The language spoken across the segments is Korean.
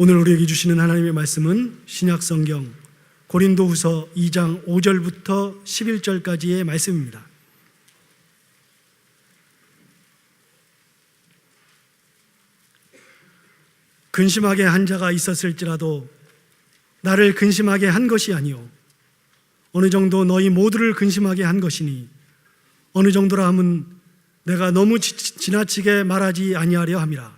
오늘 우리에게 주시는 하나님의 말씀은 신약 성경 고린도후서 2장 5절부터 11절까지의 말씀입니다. 근심하게 한 자가 있었을지라도 나를 근심하게 한 것이 아니요 어느 정도 너희 모두를 근심하게 한 것이니 어느 정도라 함은 내가 너무 지, 지나치게 말하지 아니하려 함이라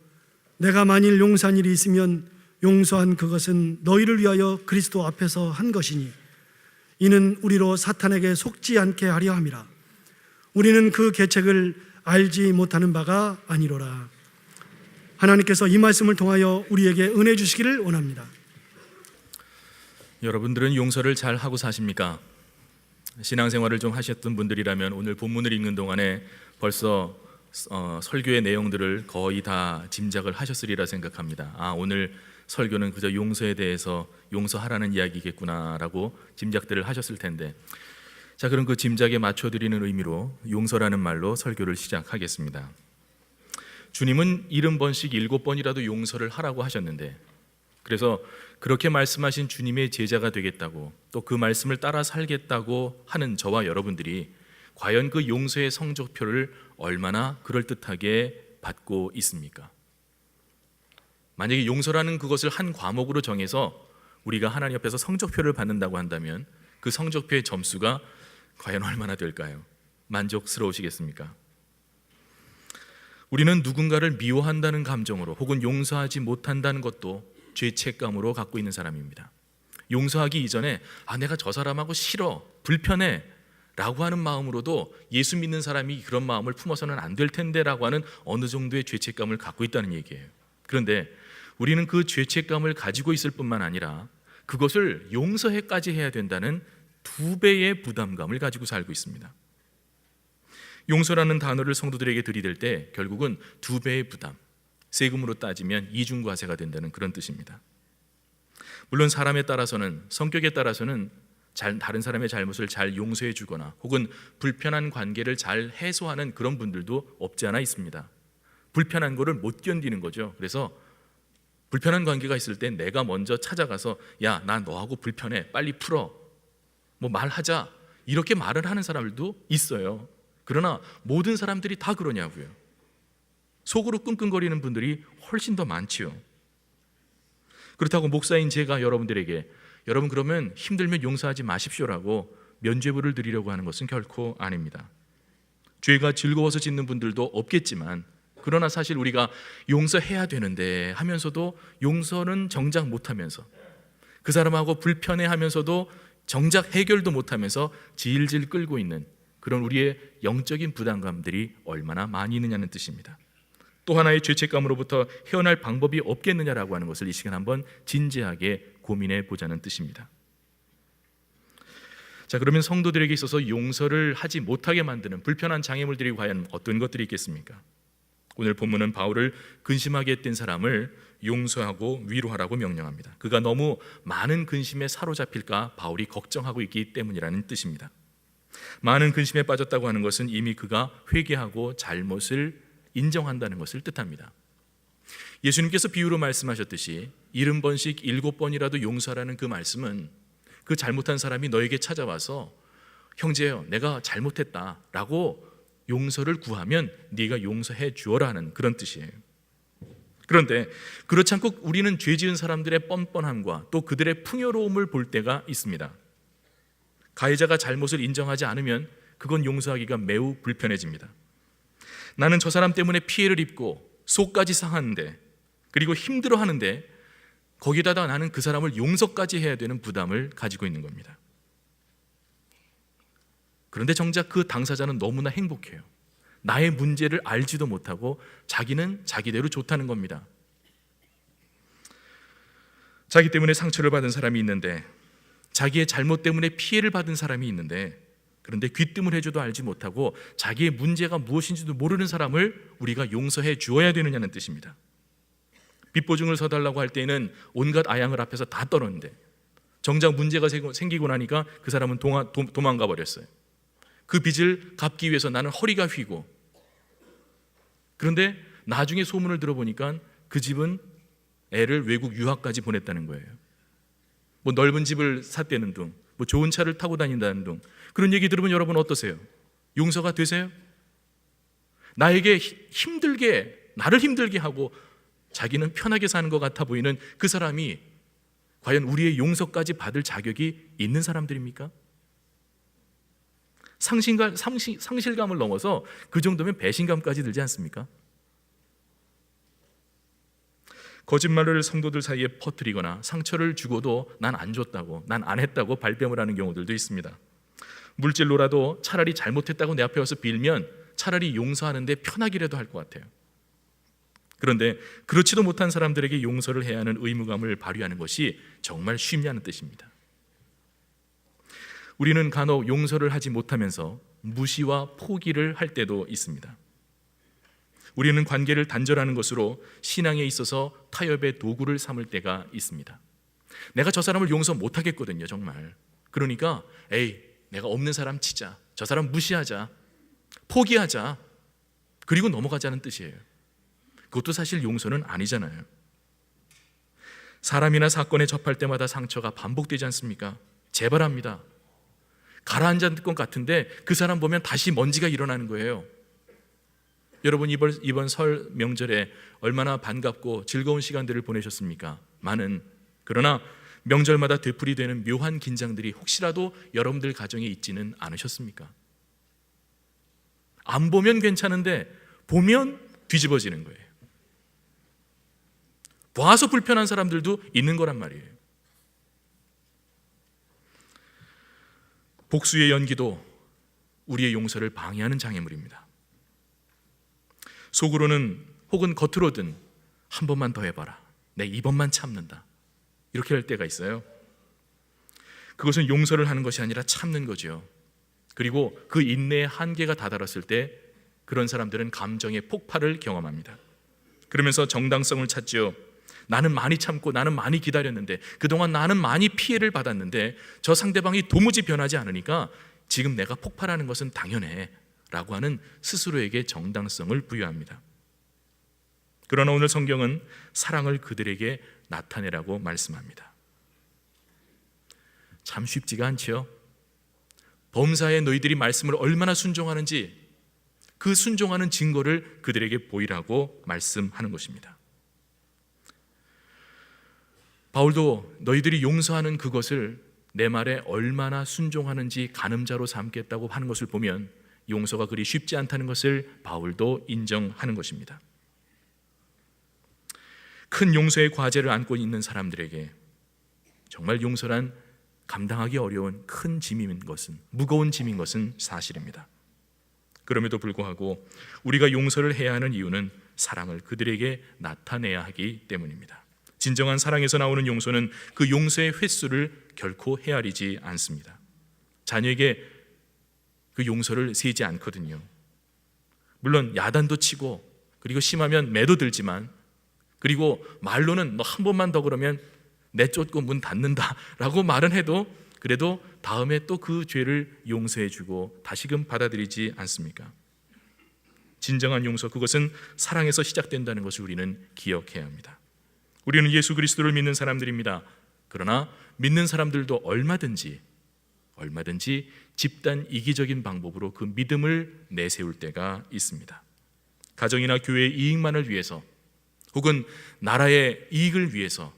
내가 만일 용서한 일이 있으면 용서한 그것은 너희를 위하여 그리스도 앞에서 한 것이니 이는 우리로 사탄에게 속지 않게 하려 함이라. 우리는 그 계책을 알지 못하는 바가 아니로라. 하나님께서 이 말씀을 통하여 우리에게 은혜 주시기를 원합니다. 여러분들은 용서를 잘 하고 사십니까? 신앙생활을 좀 하셨던 분들이라면 오늘 본문을 읽는 동안에 벌써 어, 설교의 내용들을 거의 다 짐작을 하셨으리라 생각합니다. 아 오늘 설교는 그저 용서에 대해서 용서하라는 이야기겠구나라고 짐작들을 하셨을 텐데 자 그럼 그 짐작에 맞춰드리는 의미로 용서라는 말로 설교를 시작하겠습니다. 주님은 일흔 번씩 일곱 번이라도 용서를 하라고 하셨는데 그래서 그렇게 말씀하신 주님의 제자가 되겠다고 또 그 말씀을 따라 살겠다고 하는 저와 여러분들이 과연 그 용서의 성적표를 얼마나 그럴듯하게 받고 있습니까? 만약에 용서라는 그것을 한 과목으로 정해서 우리가 하나님 앞에서 성적표를 받는다고 한다면 그 성적표의 점수가 과연 얼마나 될까요? 만족스러우시겠습니까? 우리는 누군가를 미워한다는 감정으로 혹은 용서하지 못한다는 것도 죄책감으로 갖고 있는 사람입니다. 용서하기 이전에 아 내가 저 사람하고 싫어 불편해 라고 하는 마음으로도 예수 믿는 사람이 그런 마음을 품어서는 안 될 텐데 라고 하는 어느 정도의 죄책감을 갖고 있다는 얘기예요. 그런데 우리는 그 죄책감을 가지고 있을 뿐만 아니라 그것을 용서해까지 해야 된다는 두 배의 부담감을 가지고 살고 있습니다. 용서라는 단어를 성도들에게 들이댈 때 결국은 두 배의 부담, 세금으로 따지면 이중과세가 된다는 그런 뜻입니다. 물론 사람에 따라서는 성격에 따라서는 잘, 다른 사람의 잘못을 잘 용서해 주거나 혹은 불편한 관계를 잘 해소하는 그런 분들도 없지 않아 있습니다. 불편한 거를 못 견디는 거죠. 그래서 불편한 관계가 있을 때 내가 먼저 찾아가서 야, 나 너하고 불편해. 빨리 풀어. 뭐 말하자. 이렇게 말을 하는 사람들도 있어요. 그러나 모든 사람들이 다 그러냐고요. 속으로 끙끙거리는 분들이 훨씬 더 많지요. 그렇다고 목사인 제가 여러분들에게 여러분 그러면 힘들면 용서하지 마십시오라고 면죄부를 드리려고 하는 것은 결코 아닙니다. 죄가 즐거워서 짓는 분들도 없겠지만 그러나 사실 우리가 용서해야 되는데 하면서도 용서는 정작 못하면서 그 사람하고 불편해하면서도 정작 해결도 못하면서 질질 끌고 있는 그런 우리의 영적인 부담감들이 얼마나 많이 있느냐는 뜻입니다. 또 하나의 죄책감으로부터 헤어날 방법이 없겠느냐라고 하는 것을 이 시간 한번 진지하게 고민해 보자는 뜻입니다. 자, 그러면 성도들에게 있어서 용서를 하지 못하게 만드는 불편한 장애물들이 과연 어떤 것들이 있겠습니까? 오늘 본문은 바울을 근심하게 했던 사람을 용서하고 위로하라고 명령합니다. 그가 너무 많은 근심에 사로잡힐까 바울이 걱정하고 있기 때문이라는 뜻입니다. 많은 근심에 빠졌다고 하는 것은 이미 그가 회개하고 잘못을 인정한다는 것을 뜻합니다. 예수님께서 비유로 말씀하셨듯이 일흔 번씩 일곱 번이라도 용서라는 그 말씀은 그 잘못한 사람이 너에게 찾아와서 형제여 내가 잘못했다라고 용서를 구하면 네가 용서해 주어라는 그런 뜻이에요. 그런데 그렇지 않고 우리는 죄 지은 사람들의 뻔뻔함과 또 그들의 풍요로움을 볼 때가 있습니다. 가해자가 잘못을 인정하지 않으면 그건 용서하기가 매우 불편해집니다. 나는 저 사람 때문에 피해를 입고 속까지 상하는데 그리고 힘들어 하는데 거기다가 나는 그 사람을 용서까지 해야 되는 부담을 가지고 있는 겁니다. 그런데 정작 그 당사자는 너무나 행복해요. 나의 문제를 알지도 못하고 자기는 자기대로 좋다는 겁니다. 자기 때문에 상처를 받은 사람이 있는데 자기의 잘못 때문에 피해를 받은 사람이 있는데 그런데 귀뜸을 해줘도 알지 못하고 자기의 문제가 무엇인지도 모르는 사람을 우리가 용서해 주어야 되느냐는 뜻입니다. 빚보증을 서달라고 할 때에는 온갖 아양을 앞에서 다 떨었는데 정작 문제가 생기고 나니까 그 사람은 동화, 도, 도망가 버렸어요. 그 빚을 갚기 위해서 나는 허리가 휘고 그런데 나중에 소문을 들어보니까 그 집은 애를 외국 유학까지 보냈다는 거예요. 뭐 넓은 집을 샀다는 둥, 뭐 좋은 차를 타고 다닌다는 둥 그런 얘기 들으면 여러분 어떠세요? 용서가 되세요? 나에게 히- 힘들게 나를 힘들게 하고 자기는 편하게 사는 것 같아 보이는 그 사람이 과연 우리의 용서까지 받을 자격이 있는 사람들입니까? 상실감, 상실, 상실 감을 넘어서 그 정도면 배신감까지 들지 않습니까? 거짓말을 성도들 사이에 퍼뜨리거나 상처를 주고도 난 안 줬다고, 난 안 했다고 발뺌을 하는 경우들도 있습니다. 물질로라도 차라리 잘못했다고 내 앞에 와서 빌면 차라리 용서하는데 편하기라도 할 것 같아요. 그런데 그렇지도 못한 사람들에게 용서를 해야 하는 의무감을 발휘하는 것이 정말 쉽냐는 뜻입니다. 우리는 간혹 용서를 하지 못하면서 무시와 포기를 할 때도 있습니다. 우리는 관계를 단절하는 것으로 신앙에 있어서 타협의 도구를 삼을 때가 있습니다. 내가 저 사람을 용서 못 하겠거든요, 정말. 그러니까 에이, 내가 없는 사람 치자. 저 사람 무시하자. 포기하자. 그리고 넘어가자는 뜻이에요. 그것도 사실 용서는 아니잖아요. 사람이나 사건에 접할 때마다 상처가 반복되지 않습니까? 재발합니다. 가라앉은 것 같은데 그 사람 보면 다시 먼지가 일어나는 거예요. 여러분 이번, 이번 설 명절에 얼마나 반갑고 즐거운 시간들을 보내셨습니까? 많은 그러나 명절마다 되풀이되는 묘한 긴장들이 혹시라도 여러분들 가정에 있지는 않으셨습니까? 안 보면 괜찮은데 보면 뒤집어지는 거예요. 봐서 불편한 사람들도 있는 거란 말이에요. 복수의 연기도 우리의 용서를 방해하는 장애물입니다. 속으로는 혹은 겉으로든 한 번만 더 해봐라. 내 이번만 참는다. 이렇게 할 때가 있어요. 그것은 용서를 하는 것이 아니라 참는 거죠. 그리고 그 인내의 한계가 다다랐을 때 그런 사람들은 감정의 폭발을 경험합니다. 그러면서 정당성을 찾죠. 나는 많이 참고 나는 많이 기다렸는데 그동안 나는 많이 피해를 받았는데 저 상대방이 도무지 변하지 않으니까 지금 내가 폭발하는 것은 당연해 라고 하는 스스로에게 정당성을 부여합니다. 그러나 오늘 성경은 사랑을 그들에게 나타내라고 말씀합니다. 참 쉽지가 않지요. 범사에 너희들이 말씀을 얼마나 순종하는지 그 순종하는 증거를 그들에게 보이라고 말씀하는 것입니다. 바울도 너희들이 용서하는 그것을 내 말에 얼마나 순종하는지 가늠자로 삼겠다고 하는 것을 보면 용서가 그리 쉽지 않다는 것을 바울도 인정하는 것입니다. 큰 용서의 과제를 안고 있는 사람들에게 정말 용서란 감당하기 어려운 큰 짐인 것은 무거운 짐인 것은 사실입니다. 그럼에도 불구하고 우리가 용서를 해야 하는 이유는 사랑을 그들에게 나타내야 하기 때문입니다. 진정한 사랑에서 나오는 용서는 그 용서의 횟수를 결코 헤아리지 않습니다. 자녀에게 그 용서를 세지 않거든요. 물론 야단도 치고 그리고 심하면 매도 들지만 그리고 말로는 너 한 번만 더 그러면 내쫓고 문 닫는다라고 말은 해도 그래도 다음에 또 그 죄를 용서해 주고 다시금 받아들이지 않습니까? 진정한 용서 그것은 사랑에서 시작된다는 것을 우리는 기억해야 합니다. 우리는 예수 그리스도를 믿는 사람들입니다. 그러나 믿는 사람들도 얼마든지 얼마든지 집단 이기적인 방법으로 그 믿음을 내세울 때가 있습니다. 가정이나 교회의 이익만을 위해서 혹은 나라의 이익을 위해서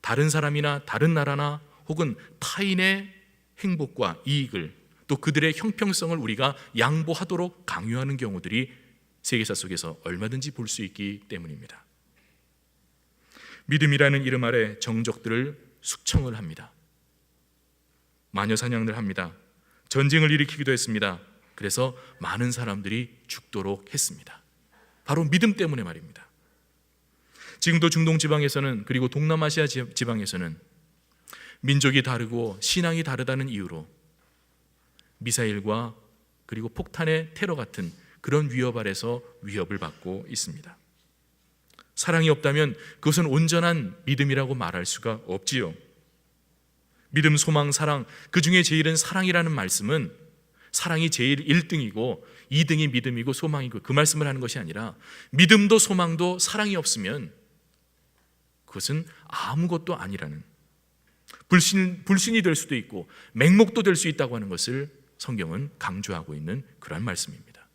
다른 사람이나 다른 나라나 혹은 타인의 행복과 이익을 또 그들의 형평성을 우리가 양보하도록 강요하는 경우들이 세계사 속에서 얼마든지 볼 수 있기 때문입니다. 믿음이라는 이름 아래 정적들을 숙청을 합니다. 마녀 사냥을 합니다. 전쟁을 일으키기도 했습니다. 그래서 많은 사람들이 죽도록 했습니다. 바로 믿음 때문에 말입니다. 지금도 중동 지방에서는 그리고 동남아시아 지- 지방에서는 민족이 다르고 신앙이 다르다는 이유로 미사일과 그리고 폭탄의 테러 같은 그런 위협 아래서 위협을 받고 있습니다. 사랑이 없다면 그것은 온전한 믿음이라고 말할 수가 없지요. 믿음, 소망, 사랑 그 중에 제일은 사랑이라는 말씀은 사랑이 제일 1등이고 2등이 믿음이고 소망이고 그 말씀을 하는 것이 아니라 믿음도 소망도 사랑이 없으면 그것은 아무것도 아니라는 불신 불신이 될 수도 있고 맹목도 될 수 있다고 하는 것을 성경은 강조하고 있는 그러한 말씀입니다.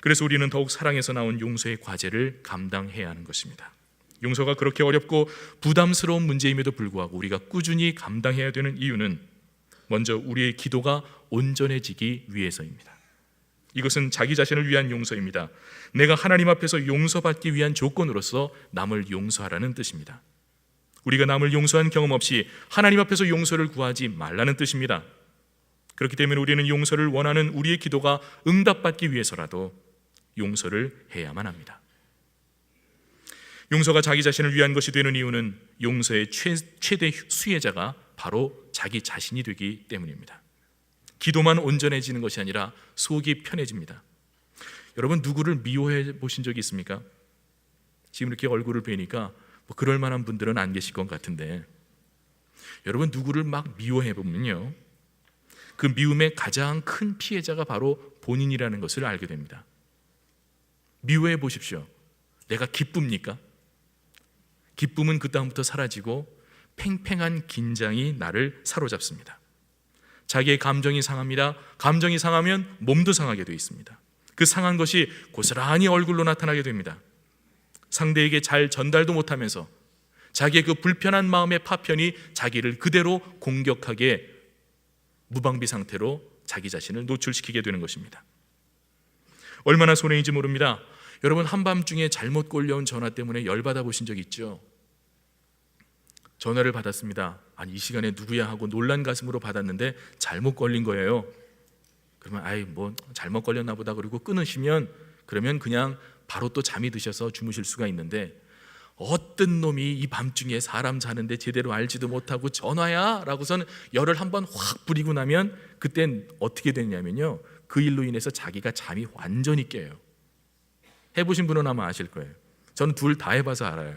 그래서 우리는 더욱 사랑에서 나온 용서의 과제를 감당해야 하는 것입니다. 용서가 그렇게 어렵고 부담스러운 문제임에도 불구하고 우리가 꾸준히 감당해야 되는 이유는 먼저 우리의 기도가 온전해지기 위해서입니다. 이것은 자기 자신을 위한 용서입니다. 내가 하나님 앞에서 용서받기 위한 조건으로서 남을 용서하라는 뜻입니다. 우리가 남을 용서한 경험 없이 하나님 앞에서 용서를 구하지 말라는 뜻입니다. 그렇기 때문에 우리는 용서를 원하는 우리의 기도가 응답받기 위해서라도 용서를 해야만 합니다. 용서가 자기 자신을 위한 것이 되는 이유는 용서의 최, 최대 수혜자가 바로 자기 자신이 되기 때문입니다. 기도만 온전해지는 것이 아니라 속이 편해집니다. 여러분 누구를 미워해 보신 적이 있습니까? 지금 이렇게 얼굴을 뵈니까 뭐 그럴 만한 분들은 안 계실 것 같은데 여러분 누구를 막 미워해 보면요. 그 미움의 가장 큰 피해자가 바로 본인이라는 것을 알게 됩니다. 미워해 보십시오. 내가 기쁩니까? 기쁨은 그다음부터 사라지고 팽팽한 긴장이 나를 사로잡습니다. 자기의 감정이 상합니다. 감정이 상하면 몸도 상하게 되어 있습니다. 그 상한 것이 고스란히 얼굴로 나타나게 됩니다. 상대에게 잘 전달도 못하면서 자기의 그 불편한 마음의 파편이 자기를 그대로 공격하게 무방비 상태로 자기 자신을 노출시키게 되는 것입니다. 얼마나 손해인지 모릅니다. 여러분 한밤중에 잘못 걸려온 전화 때문에 열받아 보신 적 있죠? 전화를 받았습니다. 아니 이 시간에 누구야 하고 놀란 가슴으로 받았는데 잘못 걸린 거예요. 그러면 아이 뭐 잘못 걸렸나 보다 그리고 끊으시면 그러면 그냥 바로 또 잠이 드셔서 주무실 수가 있는데 어떤 놈이 이 밤중에 사람 자는데 제대로 알지도 못하고 전화야? 라고선 열을 한번 확 부리고 나면 그땐 어떻게 되냐면요. 그 일로 인해서 자기가 잠이 완전히 깨요. 해보신 분은 아마 아실 거예요. 저는 둘 다 해봐서 알아요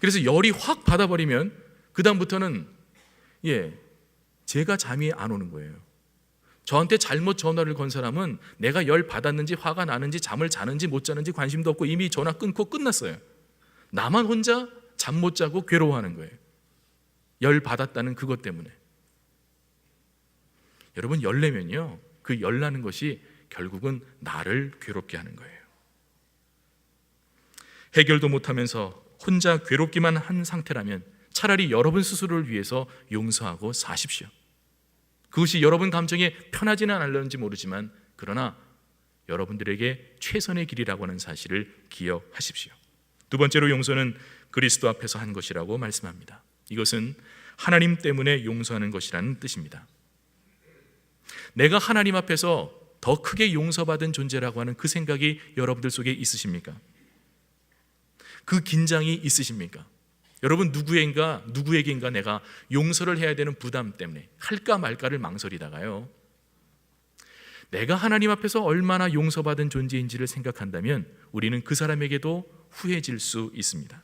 그래서 열이 확 받아버리면 그 다음부터는 예 제가 잠이 안 오는 거예요 저한테 잘못 전화를 건 사람은 내가 열 받았는지 화가 나는지 잠을 자는지 못 자는지 관심도 없고 이미 전화 끊고 끝났어요. 나만 혼자 잠 못 자고 괴로워하는 거예요. 열 받았다는 그것 때문에. 여러분 열 내면요. 그 열 나는 것이 결국은 나를 괴롭게 하는 거예요. 해결도 못 하면서 혼자 괴롭기만 한 상태라면 차라리 여러분 스스로를 위해서 용서하고 사십시오. 그것이 여러분 감정에 편하지는 않을는지 모르지만 그러나 여러분들에게 최선의 길이라고 하는 사실을 기억하십시오. 두 번째로 용서는 그리스도 앞에서 한 것이라고 말씀합니다. 이것은 하나님 때문에 용서하는 것이라는 뜻입니다. 내가 하나님 앞에서 더 크게 용서받은 존재라고 하는 그 생각이 여러분들 속에 있으십니까? 그 긴장이 있으십니까? 여러분 누구인가 누구에게인가 내가 용서를 해야 되는 부담 때문에 할까 말까를 망설이다가요. 내가 하나님 앞에서 얼마나 용서받은 존재인지를 생각한다면 우리는 그 사람에게도 후회질 수 있습니다.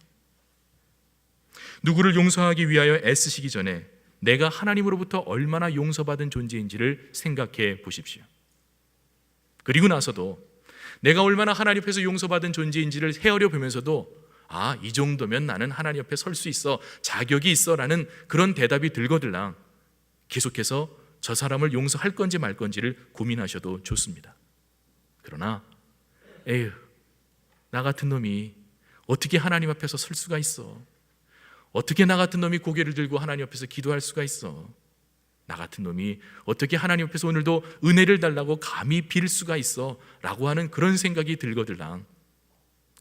누구를 용서하기 위하여 애쓰시기 전에 내가 하나님으로부터 얼마나 용서받은 존재인지를 생각해 보십시오. 그리고 나서도 내가 얼마나 하나님 앞에서 용서받은 존재인지를 헤아려 보면서도 아, 이 정도면 나는 하나님 옆에 설 수 있어. 자격이 있어 라는 그런 대답이 들거들랑 계속해서 저 사람을 용서할 건지 말 건지를 고민하셔도 좋습니다. 그러나 에휴, 나 같은 놈이 어떻게 하나님 앞에서 설 수가 있어? 어떻게 나 같은 놈이 고개를 들고 하나님 앞에서 기도할 수가 있어? 나 같은 놈이 어떻게 하나님 앞에서 오늘도 은혜를 달라고 감히 빌 수가 있어? 라고 하는 그런 생각이 들거들랑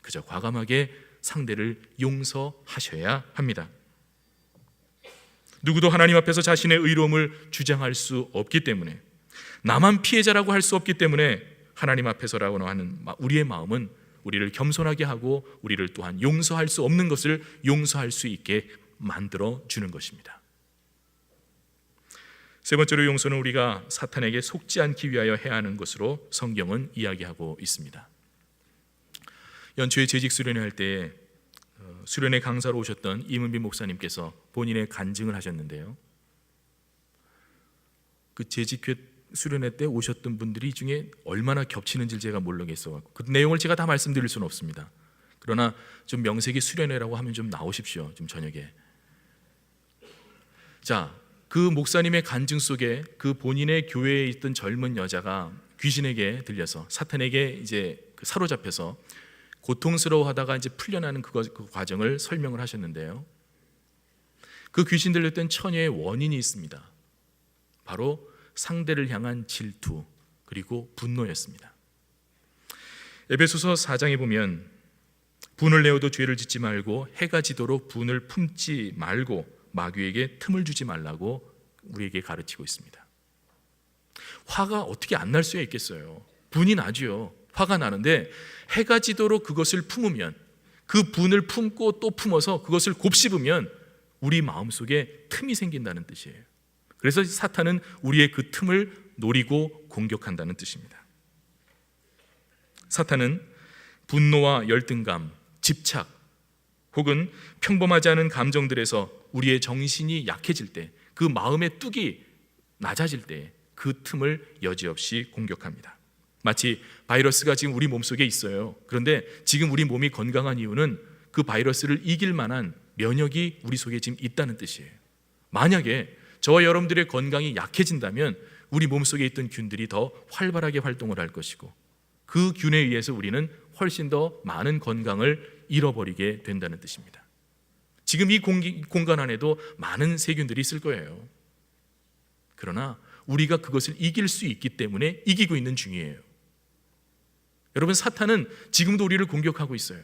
그저 과감하게 상대를 용서하셔야 합니다. 누구도 하나님 앞에서 자신의 의로움을 주장할 수 없기 때문에 나만 피해자라고 할 수 없기 때문에 하나님 앞에서라고 하는 우리의 마음은 우리를 겸손하게 하고 우리를 또한 용서할 수 없는 것을 용서할 수 있게 만들어 주는 것입니다. 세 번째로 용서는 우리가 사탄에게 속지 않기 위하여 해야 하는 것으로 성경은 이야기하고 있습니다. 연초에 재직 수련회 할 때 수련회 강사로 오셨던 이문빈 목사님께서 본인의 간증을 하셨는데요. 그 재직회 수련회 때 오셨던 분들이 이 중에 얼마나 겹치는지 제가 모르겠어. 그 내용을 제가 다 말씀드릴 수는 없습니다. 그러나 좀 명색이 수련회라고 하면 좀 나오십시오. 좀 저녁에. 자, 그 목사님의 간증 속에 그 본인의 교회에 있던 젊은 여자가 귀신에게 들려서 사탄에게 이제 그 사로잡혀서 고통스러워하다가 이제 풀려나는 그거, 그 과정을 설명을 하셨는데요. 그 귀신 들렸던 처녀의 원인이 있습니다. 바로 상대를 향한 질투 그리고 분노였습니다. 에베소서 4장에 보면 분을 내어도 죄를 짓지 말고 해가 지도록 분을 품지 말고 마귀에게 틈을 주지 말라고 우리에게 가르치고 있습니다. 화가 어떻게 안 날 수야 있겠어요. 분이 나지요. 화가 나는데 해가 지도록 그것을 품으면 그 분을 품고 또 품어서 그것을 곱씹으면 우리 마음속에 틈이 생긴다는 뜻이에요. 그래서 사탄은 우리의 그 틈을 노리고 공격한다는 뜻입니다. 사탄은 분노와 열등감, 집착 혹은 평범하지 않은 감정들에서 우리의 정신이 약해질 때, 그 마음의 뚝이 낮아질 때 그 틈을 여지없이 공격합니다. 마치 바이러스가 지금 우리 몸속에 있어요. 그런데 지금 우리 몸이 건강한 이유는 그 바이러스를 이길 만한 면역이 우리 속에 지금 있다는 뜻이에요. 만약에 저와 여러분들의 건강이 약해진다면 우리 몸속에 있던 균들이 더 활발하게 활동을 할 것이고 그 균에 의해서 우리는 훨씬 더 많은 건강을 잃어버리게 된다는 뜻입니다. 지금 이 공기, 공간 안에도 많은 세균들이 있을 거예요. 그러나 우리가 그것을 이길 수 있기 때문에 이기고 있는 중이에요. 여러분 사탄은 지금도 우리를 공격하고 있어요.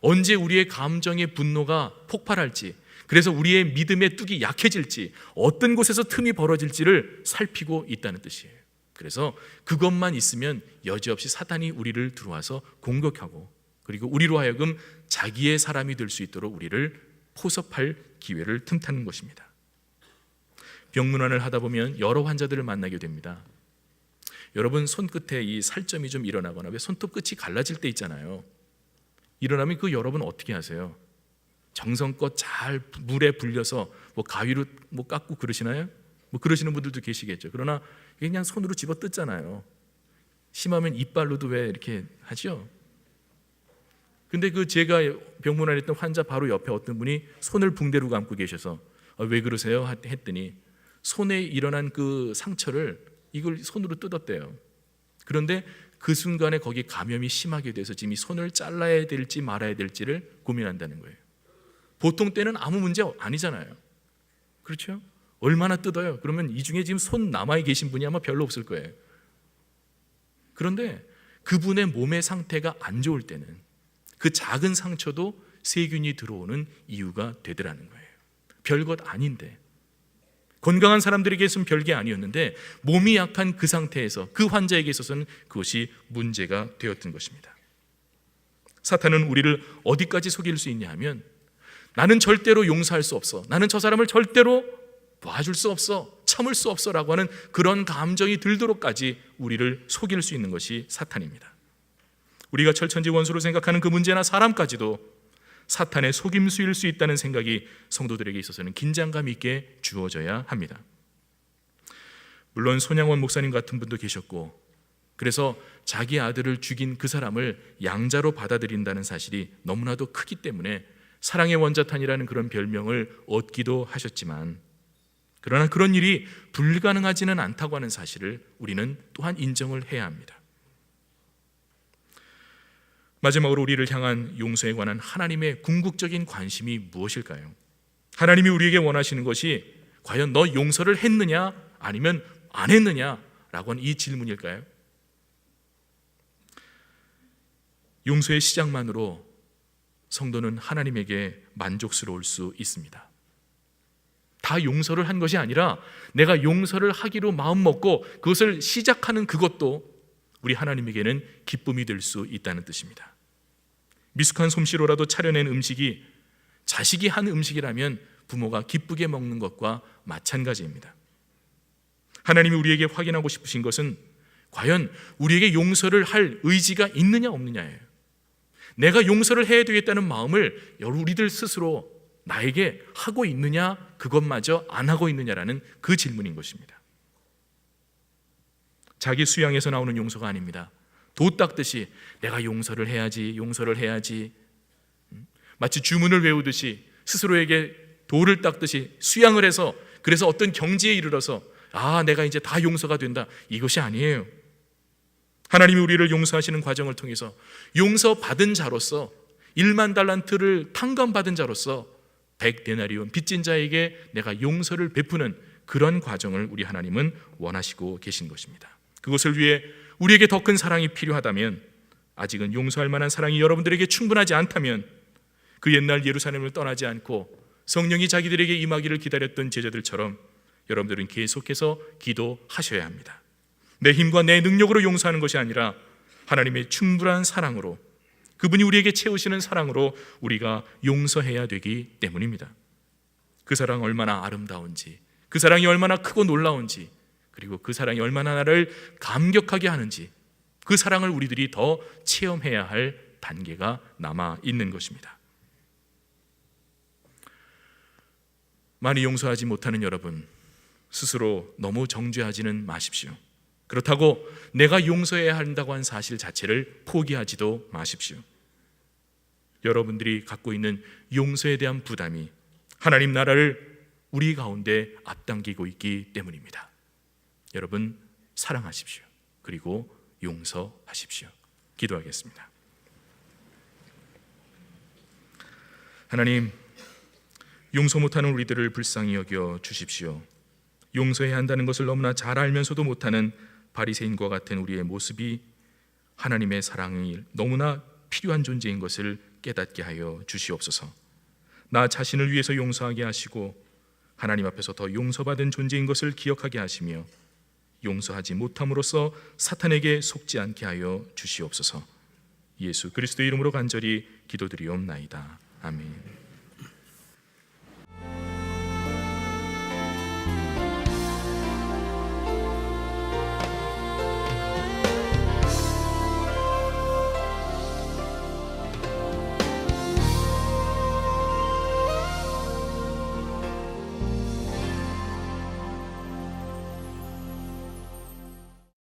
언제 우리의 감정의 분노가 폭발할지, 그래서 우리의 믿음의 뚝이 약해질지, 어떤 곳에서 틈이 벌어질지를 살피고 있다는 뜻이에요. 그래서 그것만 있으면 여지없이 사탄이 우리를 들어와서 공격하고 그리고 우리로 하여금 자기의 사람이 될 수 있도록 우리를 포섭할 기회를 틈타는 것입니다. 병문안을 하다 보면 여러 환자들을 만나게 됩니다. 여러분 손끝에 이 살점이 좀 일어나거나 왜 손톱 끝이 갈라질 때 있잖아요. 일어나면 그 여러분 어떻게 하세요? 정성껏 잘 물에 불려서 뭐 가위로 뭐 깎고 그러시나요? 뭐 그러시는 분들도 계시겠죠. 그러나 그냥 손으로 집어 뜯잖아요. 심하면 이빨로도 왜 이렇게 하죠? 근데 그 제가 병문안에 있던 환자 바로 옆에 어떤 분이 손을 붕대로 감고 계셔서 아, 왜 그러세요? 했더니 손에 일어난 그 상처를 이걸 손으로 뜯었대요. 그런데 그 순간에 거기 감염이 심하게 돼서 지금 이 손을 잘라야 될지 말아야 될지를 고민한다는 거예요. 보통 때는 아무 문제 아니잖아요. 그렇죠? 얼마나 뜯어요? 그러면 이 중에 지금 손 남아 계신 분이 아마 별로 없을 거예요. 그런데 그분의 몸의 상태가 안 좋을 때는 그 작은 상처도 세균이 들어오는 이유가 되더라는 거예요. 별것 아닌데 건강한 사람들에게서는 별게 아니었는데 몸이 약한 그 상태에서 그 환자에게 있어서는 그것이 문제가 되었던 것입니다. 사탄은 우리를 어디까지 속일 수 있냐 하면 나는 절대로 용서할 수 없어. 나는 저 사람을 절대로 봐줄 수 없어. 참을 수 없어 라고 하는 그런 감정이 들도록까지 우리를 속일 수 있는 것이 사탄입니다. 우리가 철천지 원수로 생각하는 그 문제나 사람까지도 사탄의 속임수일 수 있다는 생각이 성도들에게 있어서는 긴장감 있게 주어져야 합니다. 물론 손양원 목사님 같은 분도 계셨고 그래서 자기 아들을 죽인 그 사람을 양자로 받아들인다는 사실이 너무나도 크기 때문에 사랑의 원자탄이라는 그런 별명을 얻기도 하셨지만 그러나 그런 일이 불가능하지는 않다고 하는 사실을 우리는 또한 인정을 해야 합니다. 마지막으로 우리를 향한 용서에 관한 하나님의 궁극적인 관심이 무엇일까요? 하나님이 우리에게 원하시는 것이 과연 너 용서를 했느냐 아니면 안 했느냐라고 하는 이 질문일까요? 용서의 시작만으로 성도는 하나님에게 만족스러울 수 있습니다. 다 용서를 한 것이 아니라 내가 용서를 하기로 마음 먹고 그것을 시작하는 그것도 우리 하나님에게는 기쁨이 될 수 있다는 뜻입니다. 미숙한 솜씨로라도 차려낸 음식이 자식이 한 음식이라면 부모가 기쁘게 먹는 것과 마찬가지입니다. 하나님이 우리에게 확인하고 싶으신 것은 과연 우리에게 용서를 할 의지가 있느냐 없느냐예요. 내가 용서를 해야 되겠다는 마음을 우리들 스스로 나에게 하고 있느냐 그것마저 안 하고 있느냐라는 그 질문인 것입니다. 자기 수양에서 나오는 용서가 아닙니다. 도 닦듯이 내가 용서를 해야지, 용서를 해야지. 음? 마치 주문을 외우듯이 스스로에게 도를 닦듯이 수양을 해서 그래서 어떤 경지에 이르러서 아, 내가 이제 다 용서가 된다. 이것이 아니에요. 하나님이 우리를 용서하시는 과정을 통해서 용서받은 자로서 1만 달란트를 탕감받은 자로서 100데나리온 빚진 자에게 내가 용서를 베푸는 그런 과정을 우리 하나님은 원하시고 계신 것입니다. 그것을 위해 우리에게 더 큰 사랑이 필요하다면 아직은 용서할 만한 사랑이 여러분들에게 충분하지 않다면 그 옛날 예루살렘을 떠나지 않고 성령이 자기들에게 임하기를 기다렸던 제자들처럼 여러분들은 계속해서 기도하셔야 합니다. 내 힘과 내 능력으로 용서하는 것이 아니라 하나님의 충분한 사랑으로 그분이 우리에게 채우시는 사랑으로 우리가 용서해야 되기 때문입니다. 그 사랑 얼마나 아름다운지, 그 사랑이 얼마나 크고 놀라운지, 그리고 그 사랑이 얼마나 나를 감격하게 하는지, 그 사랑을 우리들이 더 체험해야 할 단계가 남아 있는 것입니다. 많이 용서하지 못하는 여러분, 스스로 너무 정죄하지는 마십시오. 그렇다고 내가 용서해야 한다고 한 사실 자체를 포기하지도 마십시오. 여러분들이 갖고 있는 용서에 대한 부담이 하나님 나라를 우리 가운데 앞당기고 있기 때문입니다. 여러분 사랑하십시오. 그리고 용서하십시오. 기도하겠습니다. 하나님 용서 못하는 우리들을 불쌍히 여겨 주십시오. 용서해야 한다는 것을 너무나 잘 알면서도 못하는 바리새인과 같은 우리의 모습이 하나님의 사랑이 너무나 필요한 존재인 것을 깨닫게 하여 주시옵소서. 나 자신을 위해서 용서하게 하시고 하나님 앞에서 더 용서받은 존재인 것을 기억하게 하시며 용서하지 못함으로써 사탄에게 속지 않게 하여 주시옵소서. 예수 그리스도의 이름으로 간절히 기도드리옵나이다. 아멘.